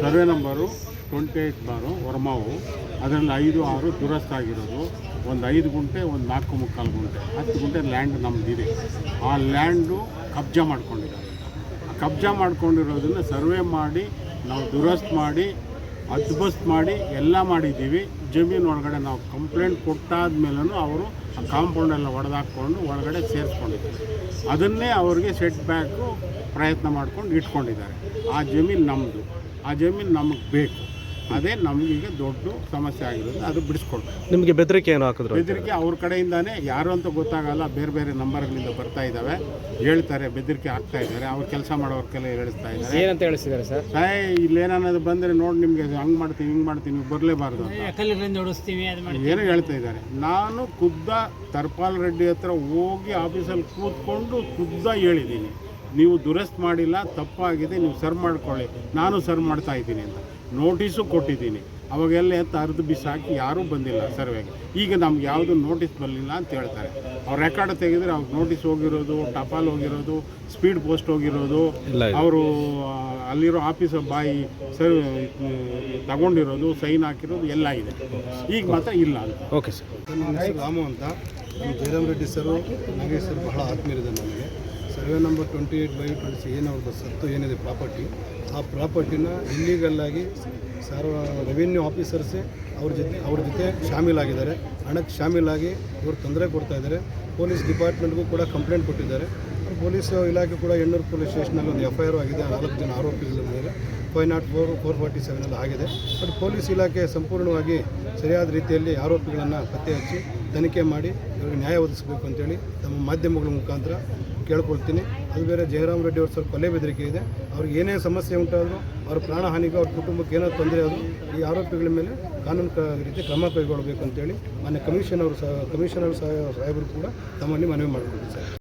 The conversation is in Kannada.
ಸರ್ವೆ ನಂಬರು ಟ್ವೆಂಟಿ ಏಯ್ಟ್ ಬಾರು ವರ್ಮಾವು. ಅದರಲ್ಲಿ ಐದು ಆರು ದುರಸ್ತ ಆಗಿರೋದು. ಒಂದು ಐದು ಗುಂಟೆ, ಒಂದು ನಾಲ್ಕು ಮುಕ್ಕಾಲು ಗುಂಟೆ. ಹತ್ತು ಗುಂಟೆ ಲ್ಯಾಂಡ್ ನಮ್ಮದಿದೆ ಆ ಲ್ಯಾಂಡು ಕಬ್ಜಾ ಮಾಡ್ಕೊಂಡಿದ್ದಾರೆ. ಆ ಕಬ್ಜಾ ಮಾಡ್ಕೊಂಡಿರೋದನ್ನು ಸರ್ವೆ ಮಾಡಿ, ನಾವು ದುರಸ್ತ್ ಮಾಡಿ ಅದ್ಬಸ್ತ್ ಮಾಡಿ, ಎಲ್ಲ ಮಾಡಿದ್ದೀವಿ. ಜಮೀನು ಒಳಗಡೆ ನಾವು ಕಂಪ್ಲೇಂಟ್ ಕೊಟ್ಟಾದ ಮೇಲೂ ಅವರು ಆ ಕಾಂಪೌಂಡೆಲ್ಲ ಒಡೆದಾಕ್ಕೊಂಡು ಒಳಗಡೆ ಸೇರಿಸ್ಕೊಂಡಿದ್ದಾರೆ. ಅದನ್ನೇ ಅವ್ರಿಗೆ ಸೆಟ್ ಬ್ಯಾಕು ಪ್ರಯತ್ನ ಮಾಡ್ಕೊಂಡು ಇಟ್ಕೊಂಡಿದ್ದಾರೆ. ಆ ಜಮೀನು ನಮ್ಮದು ಆ ಜಮೀನು ನಮಗೆ ಬೇಕು. ಅದೇ ನಮಗೀಗ ದೊಡ್ಡ ಸಮಸ್ಯೆ ಆಗಿರೋದು ಅದು ಬಿಡಿಸ್ಕೊಡ್ಬೇಕು ನಿಮಗೆ ಬೆದರಿಕೆ ಏನು ಹಾಕಿದ್ರು ಬೆದರಿಕೆ ಅವ್ರ ಕಡೆಯಿಂದಾನೇ ಯಾರು ಅಂತ ಗೊತ್ತಾಗಲ್ಲ ಬೇರೆ ಬೇರೆ ನಂಬರ್ಗಳಿಂದ ಬರ್ತಾ ಇದ್ದಾವೆ ಹೇಳ್ತಾರೆ ಬೆದರಿಕೆ ಹಾಕ್ತಾ ಇದ್ದಾರೆ. ಅವ್ರು ಕೆಲಸ ಮಾಡೋರ್ಗೆಲ್ಲ ಹೇಳಿಸ್ತಾ ಇದ್ದಾರೆ. ಏನಂತ ಹೇಳಿಸಿದ್ದಾರೆ ಸರ್? ಸಾಯ್ ಇಲ್ಲೇನಾದ್ರು ಬಂದರೆ ನೋಡಿ ನಿಮಗೆ ಹಂಗೆ ಮಾಡ್ತೀನಿ ಹಿಂಗೆ ಮಾಡ್ತೀನಿ ನೀವು ಬರಲೇಬಾರ್ದು ಏನೋ ಹೇಳ್ತಾ ಇದ್ದಾರೆ. ನಾನು ಖುದ್ದ ತರ್ಪಾಲ್ ರೆಡ್ಡಿ ಹತ್ರ ಹೋಗಿ ಆಫೀಸಲ್ಲಿ ಕೂತ್ಕೊಂಡು ಖುದ್ದ ಹೇಳಿದ್ದೀನಿ. ನೀವು ದುರಸ್ತ್ ಮಾಡಿಲ್ಲ ತಪ್ಪಾಗಿದೆ ನೀವು ಸರ್ವ್ ಮಾಡ್ಕೊಳ್ಳಿ. ನಾನು ಸರ್ವ್ ಮಾಡ್ತಾ ಇದ್ದೀನಿ ಅಂತ. ನೋಟಿಸು ಕೊಟ್ಟಿದ್ದೀನಿ. ಅವಾಗೆಲ್ಲ ಎತ್ತ ಅರ್ಧ ಬಿಸಾಕಿ ಯಾರೂ ಬಂದಿಲ್ಲ ಸರ್ವೆಗೆ. ಈಗ ನಮ್ಗೆ ಯಾವುದು ನೋಟಿಸ್ ಬರಲಿಲ್ಲ ಅಂತ ಹೇಳ್ತಾರೆ. ಅವ್ರು ರೆಕಾರ್ಡ್ ತೆಗೆದ್ರೆ ಅವ್ರಿಗೆ ನೋಟಿಸ್ ಹೋಗಿರೋದು ಟಪಾಲ್ ಹೋಗಿರೋದು ಸ್ಪೀಡ್ ಪೋಸ್ಟ್ ಹೋಗಿರೋದು. ಅವರು ಅಲ್ಲಿರೋ ಆಫೀಸ್ ಬಾಯಿ ಸರ್ ತಗೊಂಡಿರೋದು ಸೈನ್ ಹಾಕಿರೋದು ಎಲ್ಲ ಇದೆ. ಈಗ ಮಾತ್ರ ಇಲ್ಲ ಅಂತ. Okay sir. ನನ್ನ ಹೆಸರು ರಾಮು ಅಂತ. ಜಯರಾಮ್ ರೆಡ್ಡಿ ಸರು ನಾಗೇಶ್ ಸರ್ ಬಹಳ ಆತ್ಮೀಯರಿದೆ ನನಗೆ. Survey number twenty eight by twenty ಏನು ಅವ್ರದ್ದು ಸತ್ತು, ಏನಿದೆ ಪ್ರಾಪರ್ಟಿ, ಆ ಪ್ರಾಪರ್ಟಿನ ಇಲ್ಲೀಗಲ್ಲಾಗಿ ಸಾರ್ವ ರೆವಿನ್ಯೂ ಆಫೀಸರ್ಸೇ ಅವ್ರ ಜೊತೆ ಅವ್ರ ಜೊತೆ ಶಾಮೀಲಾಗಿದ್ದಾರೆ. ಹಣಕ್ಕೆ ಶಾಮೀಲಾಗಿ ಇವರು ತೊಂದರೆ ಕೊಡ್ತಾ ಇದ್ದಾರೆ. ಪೊಲೀಸ್ ಡಿಪಾರ್ಟ್ಮೆಂಟ್ಗೂ ಕೂಡ ಕಂಪ್ಲೇಂಟ್ ಕೊಟ್ಟಿದ್ದಾರೆ. ಪೊಲೀಸ್ ಇಲಾಖೆ ಕೂಡ ಎಣ್ಣೂರು ಪೊಲೀಸ್ ಸ್ಟೇಷನಲ್ಲಿ ಒಂದು ಎಫ್ ಐ ಆರ್ ಆಗಿದೆ. ನಾಲ್ಕು ಜನ ಆರೋಪಿಗಳ ಮೇಲೆ five not four four forty ಸೆವೆನಲ್ಲಿ ಆಗಿದೆ. ಬಟ್ ಪೊಲೀಸ್ ಇಲಾಖೆ ಸಂಪೂರ್ಣವಾಗಿ ಸರಿಯಾದ ರೀತಿಯಲ್ಲಿ ಆರೋಪಿಗಳನ್ನು ಪತ್ತೆ ಹಚ್ಚಿ ತನಿಖೆ ಮಾಡಿ ಇವರಿಗೆ ನ್ಯಾಯ ಒದಗಿಸಬೇಕು ಅಂತೇಳಿ ತಮ್ಮ ಮಾಧ್ಯಮಗಳ ಮುಖಾಂತರ ಕೇಳ್ಕೊಳ್ತೀನಿ. ಅದು ಬೇರೆ ಜಯರಾಮ್ ರೆಡ್ಡಿ ಅವರು ಸ್ವಲ್ಪ ಕೊಲೆ ಬೆದರಿಕೆ ಇದೆ. ಅವ್ರಿಗೆ ಏನೇ ಸಮಸ್ಯೆ ಉಂಟಾದರೂ ಅವ್ರ ಪ್ರಾಣಹಾನಿಗೆ ಅವ್ರ ಕುಟುಂಬಕ್ಕೆ ಏನೋ ತೊಂದರೆ ಆದರೂ ಈ ಆರೋಪಿಗಳ ಮೇಲೆ ಕಾನೂನು ರೀತಿ ಕ್ರಮ ಕೈಗೊಳ್ಳಬೇಕು ಅಂತೇಳಿ ಮಾನ್ಯ ಅವರು ಸಹ ಕಮಿಷನರ್ ಸಹ ಸಾಹೇಬರು ಕೂಡ ತಮ್ಮಲ್ಲಿ ಮನವಿ ಮಾಡಿಕೊಂಡಿದ್ದಾರೆ ಸರ್